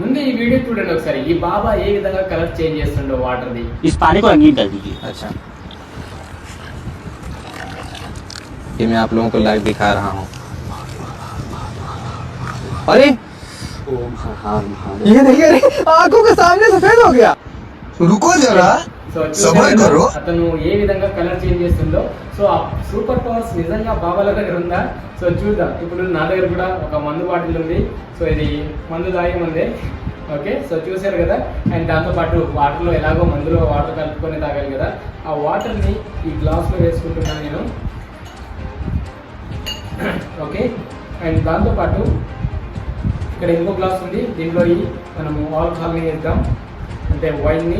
ముందు ఈ వీడియో చూడండి ఒకసారి ఈ బాబా ఏ విధంగా కలర్ చేంజ్ చేస్తుండో వాటర్ది इस पानी को रंगीन कर दीजिए अच्छा ये मैं आप लोगों को लाइव दिखा रहा हूँ अरे ये देखिए अरे आंखों के सामने सफेद हो गया రుకో జరా సబర్ అతను ఏ విధంగా కలర్ చేంజ్ చేస్తుందో. సో ఆ సూపర్ పవర్స్ నిజంగా బాబాల దగ్గర ఉందా? సో చూద్దాం. ఇప్పుడు నా దగ్గర కూడా ఒక మందు బాటిల్ ఉంది. సో ఇది మందు దాయం ఉంది ఓకే? సో చూశారు కదా? అండ్ దాంతోపాటు వాటర్లో ఎలాగో మందులో వాటర్ కలుపుకొని తాగాలి కదా? ఆ వాటర్ని ఈ గ్లాస్లో వేసుకుంటున్నాను నేను. ఓకే? అండ్ దాంతోపాటు ఇక్కడ ఇంకో గ్లాస్ ఉంది. దీంట్లో ఈ మనము ఆల్కహాల్ని వేద్దాం. అంటే వైన్ని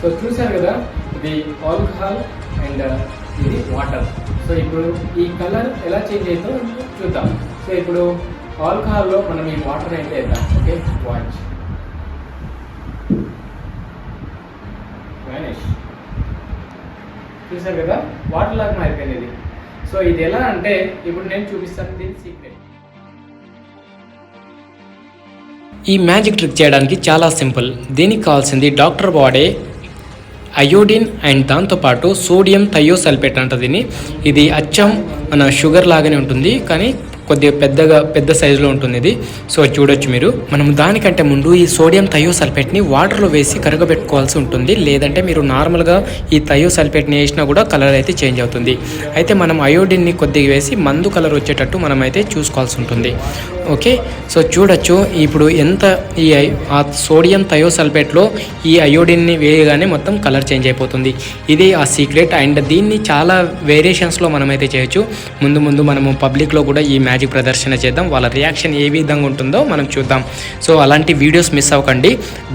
సో చూశారు కదా ఇది ఆల్కహాల్ అండ్ ఇది వాటర్ సో ఇప్పుడు ఈ కలర్ ఎలా చేంజ్ అవుతుందో చూద్దాం. సో ఇప్పుడు ఆల్కహాల్లో మనం ఈ వాటర్ అయితే వేద్దాం. ఓకే వాచ్ వ్యానిష్ కదా వాటర్ లాగా మారిపోయింది సో ఇది ఎలా అంటే ఇప్పుడు నేను చూపిస్తాను దీని సీక్రెట్ ఈ మ్యాజిక్ ట్రిక్ చేయడానికి చాలా సింపుల్. దీనికి కావాల్సింది డాక్టర్ వాడే అయోడిన్ అండ్ దాంతోపాటు సోడియం థయోసల్ఫేట్ అంట దీన్ని. ఇది అచ్చం మన షుగర్ లాగానే ఉంటుంది. కానీ కొద్దిగా పెద్దగా పెద్ద సైజులో ఉంటుంది ఇది సో చూడొచ్చు మీరు. మనం దానికంటే ముందు ఈ సోడియం థయోసల్ఫేట్ని వాటర్లో వేసి కరగబెట్టుకోవాల్సి ఉంటుంది. లేదంటే మీరు నార్మల్గా ఈ థయోసల్ఫేట్ని వేసినా కూడా కలర్ అయితే చేంజ్ అవుతుంది. అయితే మనం అయోడిన్ని కొద్దిగా వేసి మందు కలర్ వచ్చేటట్టు మనం అయితే చూసుకోవాల్సి ఉంటుంది. ఓకే? సో చూడొచ్చు. ఇప్పుడు ఎంత ఈ ఆ సోడియం థయోసల్ఫేట్లో ఈ అయోడిన్ని వేయగానే మొత్తం కలర్ చేంజ్ అయిపోతుంది. ఇది ఆ సీక్రెట్ అండ్ దీన్ని చాలా వేరియేషన్స్లో మనమైతే చేయొచ్చు. ముందు ముందు మనము పబ్లిక్లో కూడా ఈ మ్యాజిక్ ప్రదర్శన చేద్దాం. వాళ్ళ రియాక్షన్ ఏ విధంగా ఉంటుందో మనం చూద్దాం. సో అలాంటి వీడియోస్ మిస్ అవ్వకండి.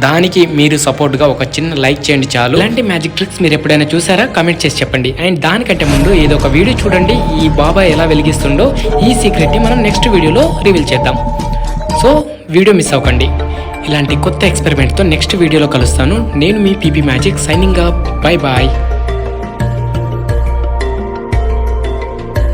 దానికి మీరు సపోర్ట్గా ఒక చిన్న లైక్ చేయండి చాలు. ఇలాంటి మ్యాజిక్ ట్రిక్స్ మీరు ఎప్పుడైనా చూసారా? కమెంట్ చేసి చెప్పండి. అండ్ దానికంటే ముందు ఏదో ఒక వీడియో చూడండి. ఈ బాబా ఎలా వెలిగిస్తుండో ఈ సీక్రెట్ని మనం నెక్స్ట్ వీడియోలో రివీల్ చేద్దాం. సో వీడియో మిస్ అవ్వకండి. ఇలాంటి కొత్త ఎక్స్పెరిమెంట్తో నెక్స్ట్ వీడియోలో కలుస్తాను. నేను మీ PP magic signing up bye bye.